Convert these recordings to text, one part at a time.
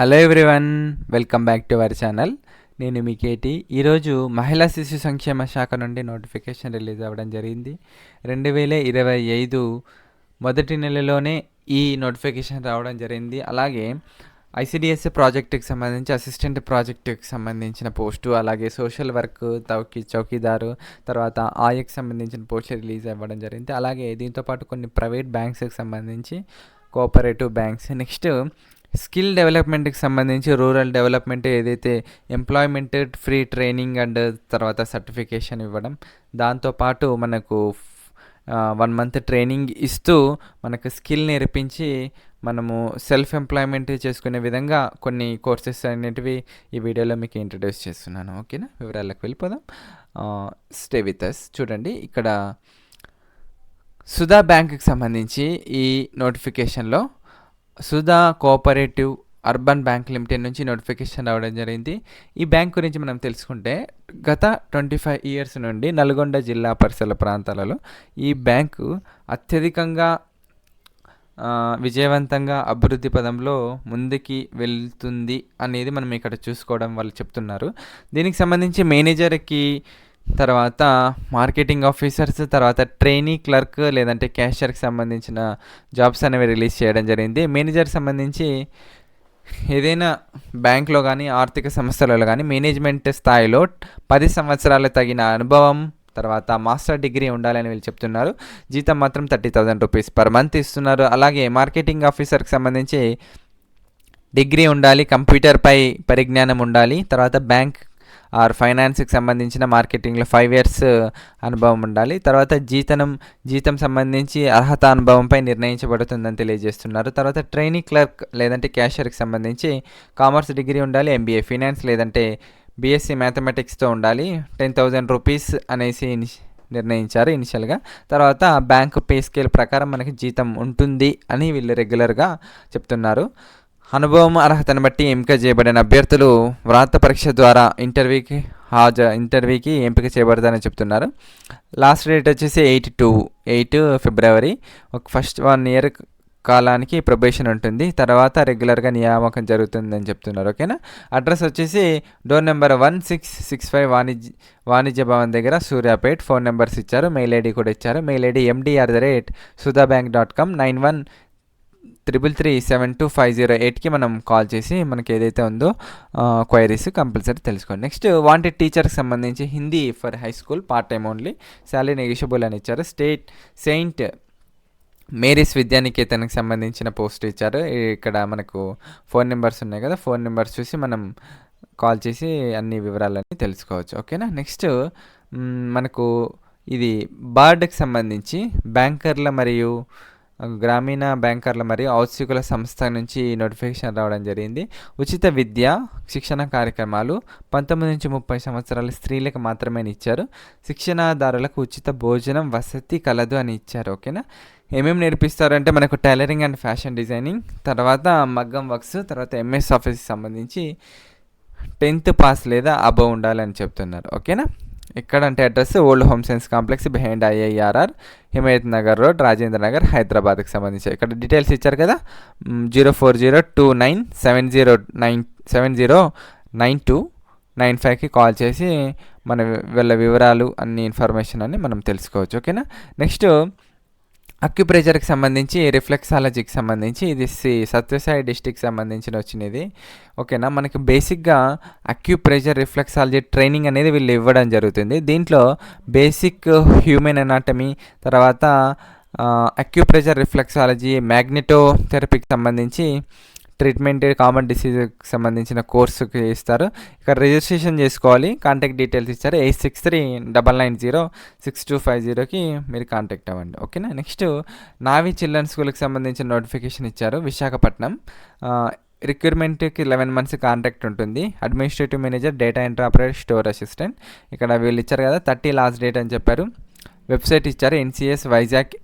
Hello everyone welcome back to our channel నేను మీ KT ఈరోజు మహిళా శిశు సంక్షేమ శాఖ నుండి నోటిఫికేషన్ రిలీజ్ అవ్వడం జరిగింది. రెండు వేల ఇరవై ఐదు మొదటి నెలలోనే ఈ నోటిఫికేషన్ రావడం జరిగింది. అలాగే ఐసిడిఎస్ ప్రాజెక్టుకి సంబంధించి అసిస్టెంట్ ప్రాజెక్టుకి సంబంధించిన పోస్టు అలాగే సోషల్ వర్క్ చౌకీ చౌకీదారు తర్వాత ఆయకు సంబంధించిన పోస్టు రిలీజ్ అవ్వడం జరిగింది. అలాగే దీంతో పాటు కొన్ని ప్రైవేట్ బ్యాంక్స్కి సంబంధించి కోఆపరేటివ్ బ్యాంక్స్ నెక్స్ట్ స్కిల్ డెవలప్మెంట్కి సంబంధించి రూరల్ డెవలప్మెంట్ ఏదైతే ఎంప్లాయ్మెంట్ ఫ్రీ ట్రైనింగ్ అండ్ తర్వాత సర్టిఫికేషన్ ఇవ్వడం దాంతోపాటు మనకు వన్ మంత్ ట్రైనింగ్ ఇస్తూ మనకు స్కిల్ నేర్పించి మనము సెల్ఫ్ ఎంప్లాయ్మెంట్ చేసుకునే విధంగా కొన్ని కోర్సెస్ అనేటివి ఈ వీడియోలో మీకు ఇంట్రడ్యూస్ చేస్తున్నాను. ఓకేనా? వివరాలకు వెళ్ళిపోదాం. స్టే విత్ అస్ చూడండి ఇక్కడ సుధా బ్యాంక్కి సంబంధించి ఈ నోటిఫికేషన్లో Sudha cooperative urban bank limited నుంచి నోటిఫికేషన్ రావడం జరిగింది. ఈ బ్యాంక్ గురించి మనం తెలుసుకుంటే గత ట్వంటీ ఫైవ్ ఇయర్స్ నుండి నల్గొండ జిల్లా పరిసర ప్రాంతాలలో ఈ బ్యాంకు అత్యధికంగా విజయవంతంగా అభివృద్ధి పదంలో ముందుకి వెళ్తుంది అనేది మనం ఇక్కడ చూసుకోవడం వాళ్ళు చెప్తున్నారు. దీనికి సంబంధించి మేనేజర్కి తర్వాత మార్కెటింగ్ ఆఫీసర్స్ తర్వాత ట్రైనీ క్లర్క్ లేదంటే క్యాషియర్కి సంబంధించిన జాబ్స్ అనేవి రిలీజ్ చేయడం జరిగింది. మేనేజర్ సంబంధించి ఏదైనా బ్యాంక్లో కానీ ఆర్థిక సంస్థలలో కానీ మేనేజ్మెంట్ స్థాయిలో పది సంవత్సరాలు తగిన అనుభవం తర్వాత మాస్టర్ డిగ్రీ ఉండాలని వీళ్ళు చెప్తున్నారు. జీతం మాత్రం thirty thousand rupees per month ఇస్తున్నారు. అలాగే మార్కెటింగ్ ఆఫీసర్కి సంబంధించి డిగ్రీ ఉండాలి కంప్యూటర్పై పరిజ్ఞానం ఉండాలి తర్వాత బ్యాంక్ ఆర్ ఫైనాన్స్కి సంబంధించిన మార్కెటింగ్లో ఫైవ్ ఇయర్స్ అనుభవం ఉండాలి. తర్వాత జీతనం జీతం సంబంధించి అర్హత అనుభవంపై నిర్ణయించబడుతుందని తెలియజేస్తున్నారు. తర్వాత ట్రైనింగ్ క్లర్క్ లేదంటే క్యాషియర్కి సంబంధించి కామర్స్ డిగ్రీ ఉండాలి ఎంబీఏ ఫైనాన్స్ లేదంటే బీఎస్సీ మ్యాథమెటిక్స్తో ఉండాలి. టెన్ థౌజండ్ రూపీస్ అనేసి నిర్ణయించారు ఇనిషియల్గా. తర్వాత బ్యాంక్ పే స్కేల్ ప్రకారం మనకి జీతం ఉంటుంది అని వీళ్ళు రెగ్యులర్గా చెప్తున్నారు. అనుభవం అర్హతను బట్టి ఎంపిక చేయబడిన అభ్యర్థులు వ్రాత పరీక్ష ద్వారా ఇంటర్వ్యూకి హాజ ఇంటర్వ్యూకి ఎంపిక చేయబడతారని చెప్తున్నారు. లాస్ట్ డేట్ వచ్చేసి ఎయిట్ టూ ఎయిట్ ఫిబ్రవరి. ఒక ఫస్ట్ వన్ ఇయర్ కాలానికి ప్రొబేషన్ ఉంటుంది. తర్వాత రెగ్యులర్గా నియామకం జరుగుతుందని చెప్తున్నారు. ఓకేనా? అడ్రస్ వచ్చేసి door number one six six five Vanijya Vanijya Bhavan దగ్గర సూర్యాపేట్. ఫోన్ నెంబర్స్ ఇచ్చారు. మెయిల్ ఐడి కూడా ఇచ్చారు. Mail ID MD at the rate Sudha bank dot com nine one triple three seven two five zero ఎయిట్కి మనం call చేసి మనకి ఏదైతే ఉందో క్వైరీస్ కంపల్సరీ తెలుసుకోండి. నెక్స్ట్ వాంటెడ్ టీచర్కి సంబంధించి Hindi for high school part time only salary negotiable అని ఇచ్చారు. స్టేట్ సెయింట్ మేరీస్ విద్యానికేతన్కి సంబంధించిన పోస్ట్ ఇచ్చారు. ఇక్కడ మనకు ఫోన్ నెంబర్స్ ఉన్నాయి కదా ఫోన్ నెంబర్స్ చూసి మనం కాల్ చేసి అన్ని వివరాలన్నీ తెలుసుకోవచ్చు. ఓకేనా నెక్స్ట్ మనకు ఇది బార్డ్కి సంబంధించి బ్యాంకర్ల మరియు గ్రామీణ బ్యాంకర్ల మరియు ఔత్సుకుల సంస్థ నుంచి నోటిఫికేషన్ రావడం జరిగింది. ఉచిత విద్య శిక్షణ కార్యక్రమాలు పంతొమ్మిది నుంచి ముప్పై సంవత్సరాల స్త్రీలకు మాత్రమే ఇచ్చారు. శిక్షణాదారులకు ఉచిత భోజనం వసతి కలదు అని ఇచ్చారు. ఓకేనా? ఏమేమి నేర్పిస్తారంటే మనకు టైలరింగ్ అండ్ ఫ్యాషన్ డిజైనింగ్ తర్వాత మగ్గం వర్క్స్ తర్వాత ఎంఎస్ ఆఫీస్కి సంబంధించి టెన్త్ పాస్ లేదా అబవ్ ఉండాలని చెప్తున్నారు. ఓకేనా? ఎక్కడంటే address old home science complex behind IIRR Himayat Nagar road Rajendra Nagar హైదరాబాద్కి సంబంధించి. ఇక్కడ డీటెయిల్స్ ఇచ్చారు కదా? Zero four zero two nine seven zero nine seven zero nine two nine ఫైవ్కి కాల్ చేసి మన వీళ్ళ వివరాలు అన్ని ఇన్ఫర్మేషన్ అన్ని మనం తెలుసుకోవచ్చు. ఓకేనా? నెక్స్ట్ అక్యుప్రెజర్కి సంబంధించి రిఫ్లెక్సాలజీకి సంబంధించి ఇది సత్యసాయి డిస్టిక్ సంబంధించిన వచ్చినది. ఓకేనా? మనకి బేసిక్గా అక్యుప్రెజర్ రిఫ్లెక్సాలజీ ట్రైనింగ్ అనేది వీళ్ళు ఇవ్వడం జరుగుతుంది. దీంట్లో బేసిక్ హ్యూమెన్ అనాటమీ తర్వాత అక్యుప్రెజర్ రిఫ్లెక్సాలజీ మ్యాగ్నెటో థెరపీకి సంబంధించి ట్రీట్మెంట్ కామన్ డిసీజ్కి సంబంధించిన కోర్సుకి ఇస్తారు. ఇక్కడ రిజిస్ట్రేషన్ చేసుకోవాలి. కాంటాక్ట్ డీటెయిల్స్ ఇచ్చారు. Eight six three double nine zero six two five జీరోకి మీరు కాంటాక్ట్ అవ్వండి. ఓకేనా నెక్స్ట్ నావీ చిల్డ్రన్ స్కూల్కి సంబంధించిన నోటిఫికేషన్ ఇచ్చారు. విశాఖపట్నం. రిక్రూట్మెంట్కి లెవెన్ మంత్స్ కాంట్రాక్ట్ ఉంటుంది. Administrative manager data entry operator store assistant ఇక్కడ వీళ్ళు ఇచ్చారు కదా థర్టీ లాస్ట్ డేట్ అని చెప్పారు. వెబ్సైట్ ఇచ్చారు. NCS Vizag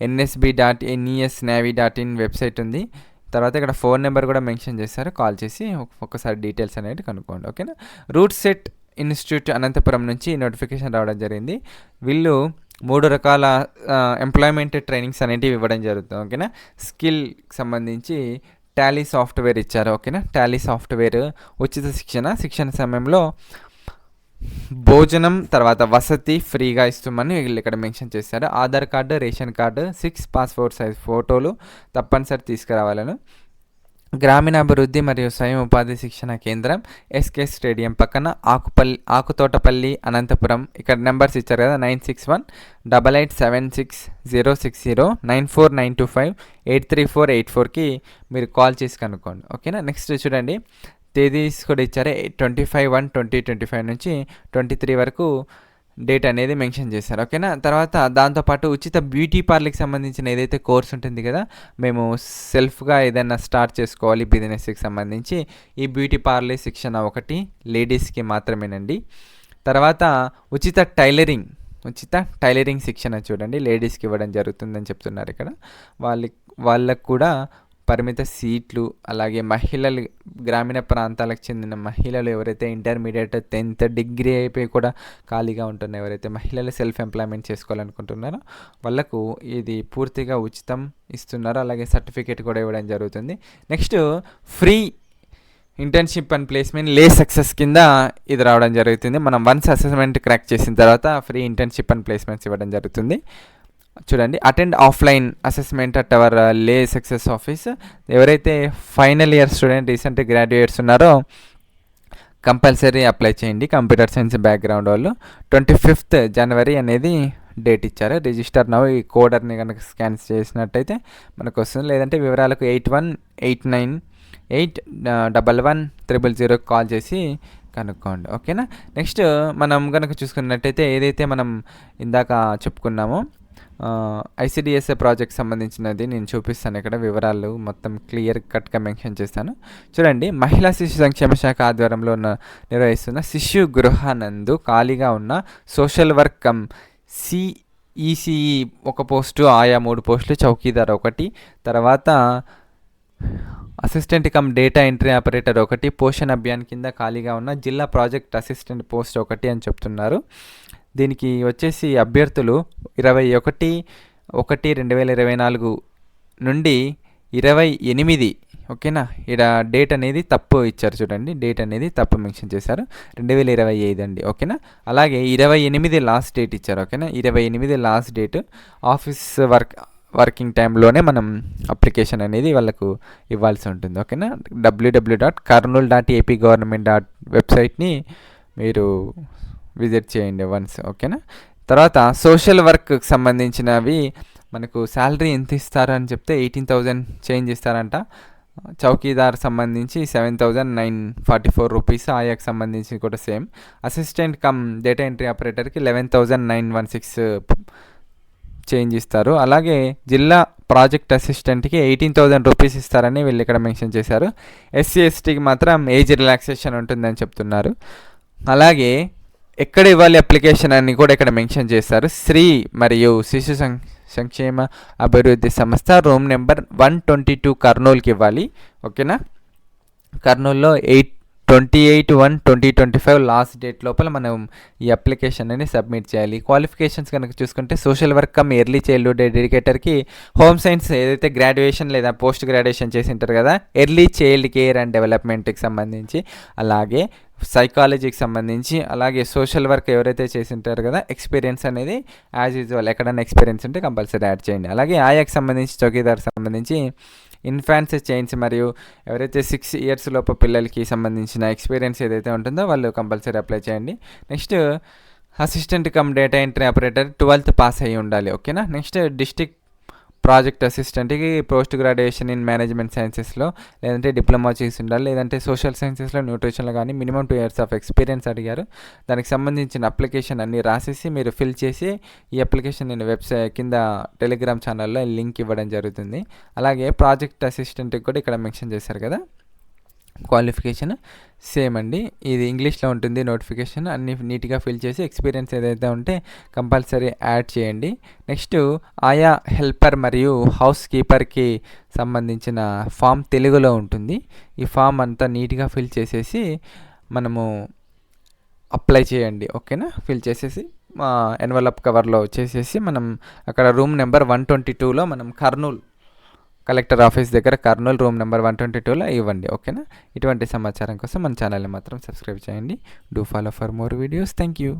NSB dot NES navy dot in website ఉంది. తర్వాత ఇక్కడ ఫోన్ నెంబర్ కూడా మెన్షన్ చేశారు. కాల్ చేసి ఒక్కసారి డీటెయిల్స్ అనేవి కనుక్కోండి ఓకేనా? రూట్ సెట్ ఇన్స్టిట్యూట్ అనంతపురం నుంచి నోటిఫికేషన్ రావడం జరిగింది. వీళ్ళు మూడు రకాల ఎంప్లాయ్మెంట్ ట్రైనింగ్స్ అనేటివి ఇవ్వడం జరుగుతుంది ఓకేనా? స్కిల్ సంబంధించి టాలీ సాఫ్ట్వేర్ ఇచ్చారు ఓకేనా? టాలీ సాఫ్ట్వేర్ ఉచిత శిక్షణ శిక్షణ సమయంలో భోజనం తర్వాత వసతి ఫ్రీగా ఇస్తామని వీళ్ళు ఇక్కడ మెన్షన్ చేశారు. Aadhaar card ration card six passport size ఫోటోలు తప్పనిసరి తీసుకురావాలను. గ్రామీణాభివృద్ధి మరియు స్వయం ఉపాధి శిక్షణ కేంద్రం ఎస్కే స్టేడియం పక్కన ఆకుపల్లి ఆకుతోటపల్లి అనంతపురం. ఇక్కడ నెంబర్స్ ఇచ్చారు కదా nine six one double eight seven six zero six zero nine four nine two five eight three four eight ఫోర్కి మీరు కాల్ చేసి కనుక్కోండి. ఓకేనా? నెక్స్ట్ చూడండి. తేదీస్ కూడా ఇచ్చారే. Twenty five one twenty twenty five నుంచి ట్వంటీ త్రీ వరకు డేట్ అనేది మెన్షన్ చేశారు. ఓకేనా? తర్వాత దాంతోపాటు ఉచిత బ్యూటీ పార్లర్కి సంబంధించిన ఏదైతే కోర్స్ ఉంటుంది కదా మేము సెల్ఫ్గా ఏదైనా స్టార్ట్ చేసుకోవాలి బిజినెస్కి సంబంధించి. ఈ బ్యూటీ పార్లర్ శిక్షణ ఒకటి లేడీస్కి మాత్రమేనండి. తర్వాత ఉచిత టైలరింగ్ ఉచిత టైలరింగ్ శిక్షణ చూడండి. లేడీస్కి ఇవ్వడం జరుగుతుందని చెప్తున్నారు ఇక్కడ. వాళ్ళకి వాళ్ళకు కూడా పరిమిత సీట్లు అలాగే మహిళలు గ్రామీణ ప్రాంతాలకు చెందిన మహిళలు ఎవరైతే ఇంటర్మీడియట్ టెన్త్ డిగ్రీ అయిపోయి కూడా ఖాళీగా ఉంటున్న ఎవరైతే మహిళలు సెల్ఫ్ ఎంప్లాయ్మెంట్ చేసుకోవాలనుకుంటున్నారో వాళ్ళకు ఇది పూర్తిగా ఉచితం ఇస్తున్నారు. అలాగే సర్టిఫికేట్ కూడా ఇవ్వడం జరుగుతుంది. Next free internship and placement le success కింద ఇది రావడం జరుగుతుంది. మనం వన్స్ అసెస్మెంట్ క్రాక్ చేసిన తర్వాత ఫ్రీ ఇంటర్న్షిప్ అండ్ ప్లేస్మెంట్స్ ఇవ్వడం జరుగుతుంది. చూడండి attend offline assessment at our le success office ఎవరైతే final year student recent graduates ఉన్నారో కంపల్సరీ అప్లై చేయండి. కంప్యూటర్ సైన్స్ బ్యాక్గ్రౌండ్ వాళ్ళు. ట్వంటీ ఫిఫ్త్ జనవరి అనేది డేట్ ఇచ్చారు. రిజిస్టర్ నవ్వు ఈ కోడర్ని కనుక స్కాన్ చేసినట్టయితే మనకు వస్తుంది లేదంటే వివరాలకు eight one eight nine eight double one triple zero call చేసి కనుక్కోండి. ఓకేనా? నెక్స్ట్ మనం కనుక చూసుకున్నట్టయితే ఏదైతే మనం ఇందాక చెప్పుకున్నామో ఐసిడిఎస్ఏ ప్రాజెక్ట్ సంబంధించినది నేను చూపిస్తాను ఇక్కడ వివరాలు. మొత్తం క్లియర్ కట్గా మెన్షన్ చేస్తాను. చూడండి మహిళా శిశు సంక్షేమ శాఖ ఆధ్వర్యంలో ఉన్న నిర్వహిస్తున్న శిశు గృహానందు ఖాళీగా ఉన్న సోషల్ వర్క్ కమ్ సిఈసిఈ ఒక పోస్టు ఆయా మూడు పోస్టులు చౌకీదార్ ఒకటి. తర్వాత assistant cum data entry operator ఒకటి. పోషణ్ అభియాన్ కింద ఖాళీగా ఉన్న జిల్లా ప్రాజెక్ట్ అసిస్టెంట్ పోస్ట్ ఒకటి అని చెప్తున్నారు. దీనికి వచ్చేసి అభ్యర్థులు ఇరవై ఒకటి ఒకటి రెండు వేల ఇరవై నాలుగు నుండి ఇరవై ఎనిమిది. ఓకేనా? ఇక్కడ డేట్ అనేది తప్పు ఇచ్చారు చూడండి. డేట్ అనేది తప్పు మెన్షన్ చేశారు. రెండు వేల ఇరవై ఐదు అండి. ఓకేనా? అలాగే ఇరవై ఎనిమిది లాస్ట్ డేట్ ఇచ్చారు. ఓకేనా? ఇరవై ఎనిమిది last date office work working టైంలోనే మనం అప్లికేషన్ అనేది వాళ్ళకు ఇవ్వాల్సి ఉంటుంది. ఓకేనా? WWW dot Kurnool dot AP government dot వెబ్సైట్ని మీరు విజిట్ చేయండి వన్స్ ఓకేనా? తర్వాత సోషల్ వర్క్కి సంబంధించినవి మనకు శాలరీ ఎంత ఇస్తారు అని చెప్తే ఎయిటీన్ థౌజండ్ చేంజ్ ఇస్తారంట చౌకీదార్ సంబంధించి seven thousand nine forty four rupees ఆయాకి సంబంధించి కూడా same assistant cum data entry ఆపరేటర్కి eleven thousand nine one six change ఇస్తారు. అలాగే జిల్లా ప్రాజెక్ట్ అసిస్టెంట్కి ఎయిటీన్ థౌజండ్ రూపీస్ ఇస్తారని వీళ్ళు ఇక్కడ మెన్షన్ చేశారు. ఎస్సీ ఎస్టీకి మాత్రం ఏజ్ రిలాక్సేషన్ ఉంటుందని చెప్తున్నారు. అలాగే ఎక్కడ ఇవ్వాలి అప్లికేషన్ అని కూడా ఇక్కడ మెన్షన్ చేస్తారు శ్రీ మరియు శిశు సం సంక్షేమ అభివృద్ధి సంస్థ room number one twenty two కర్నూలుకి ఇవ్వాలి. ఓకేనా? కర్నూలులో eight twenty eight one twenty twenty five last date లోపల మనం ఈ అప్లికేషన్ అని సబ్మిట్ చేయాలి. క్వాలిఫికేషన్స్ కనుక చూసుకుంటే social work cum early childhood ఎడ్యుకేటర్కి home science ఏదైతే గ్రాడ్యుయేషన్ లేదా పోస్ట్ గ్రాడ్యుయేషన్ చేసి ఉంటారు కదా ఎర్లీ చైల్డ్ కేర్ అండ్ డెవలప్మెంట్కి సంబంధించి. అలాగే సైకాలజీకి సంబంధించి అలాగే సోషల్ వర్క్ ఎవరైతే చేసి ఉంటారు కదా ఎక్స్పీరియన్స్ అనేది యాజ్ యూజువల్ ఎక్కడైనా ఎక్స్పీరియన్స్ ఉంటే కంపల్సరీ యాడ్ చేయండి. అలాగే ఆయాకి సంబంధించి చౌకీదార్ సంబంధించి ఇన్ఫాన్స్ చైన్స్ మరియు ఎవరైతే సిక్స్ ఇయర్స్ లోపు పిల్లలకి సంబంధించిన ఎక్స్పీరియన్స్ ఏదైతే ఉంటుందో వాళ్ళు కంపల్సరీ అప్లై చేయండి. Next assistant cum data entry operator twelfth pass అయ్యి ఉండాలి ఓకేనా నెక్స్ట్ డిస్టిక్ ప్రాజెక్ట్ అసిస్టెంట్కి పోస్ట్ గ్రాడ్యుయేషన్ ఇన్ మేనేజ్మెంట్ సైన్సెస్లో లేదంటే డిప్లొమా చేసి ఉండాలి లేదంటే సోషల్ సైన్సెస్లో న్యూట్రిషన్లో కానీ minimum two years of experience అడిగారు. దానికి సంబంధించిన అప్లికేషన్ అన్ని రాసేసి మీరు ఫిల్ చేసి ఈ అప్లికేషన్ నేను వెబ్సైట్ కింద టెలిగ్రామ్ ఛానల్లో లింక్ ఇవ్వడం జరుగుతుంది. అలాగే ప్రాజెక్ట్ అసిస్టెంట్కి కూడా ఇక్కడ మెన్షన్ చేశారు కదా? క్వాలిఫికేషన్ సేమ్ అండి. ఇది ఇంగ్లీష్లో ఉంటుంది నోటిఫికేషన్ అన్ని నీట్గా ఫిల్ చేసి ఎక్స్పీరియన్స్ ఏదైతే ఉంటే కంపల్సరీ యాడ్ చేయండి. నెక్స్ట్ ఆయా హెల్పర్ మరియు హౌస్ కీపర్కి సంబంధించిన ఫామ్ తెలుగులో ఉంటుంది. ఈ ఫామ్ అంతా నీట్గా ఫిల్ చేసేసి మనము అప్లై చేయండి ఓకేనా? ఫిల్ చేసేసి ఎన్వలప్ కవర్లో వచ్చేసేసి మనం అక్కడ రూమ్ నెంబర్ వన్ ట్వంటీ టూలో మనం కర్నూలు కలెక్టర్ ఆఫీస్ దగ్గర Kurnool room number one twenty టూలో ఇవ్వండి ఓకేనా? ఇటువంటి సమాచారం కోసం మన ఛానల్ని మాత్రం సబ్స్క్రైబ్ చేయండి. Do follow for more videos. Thank you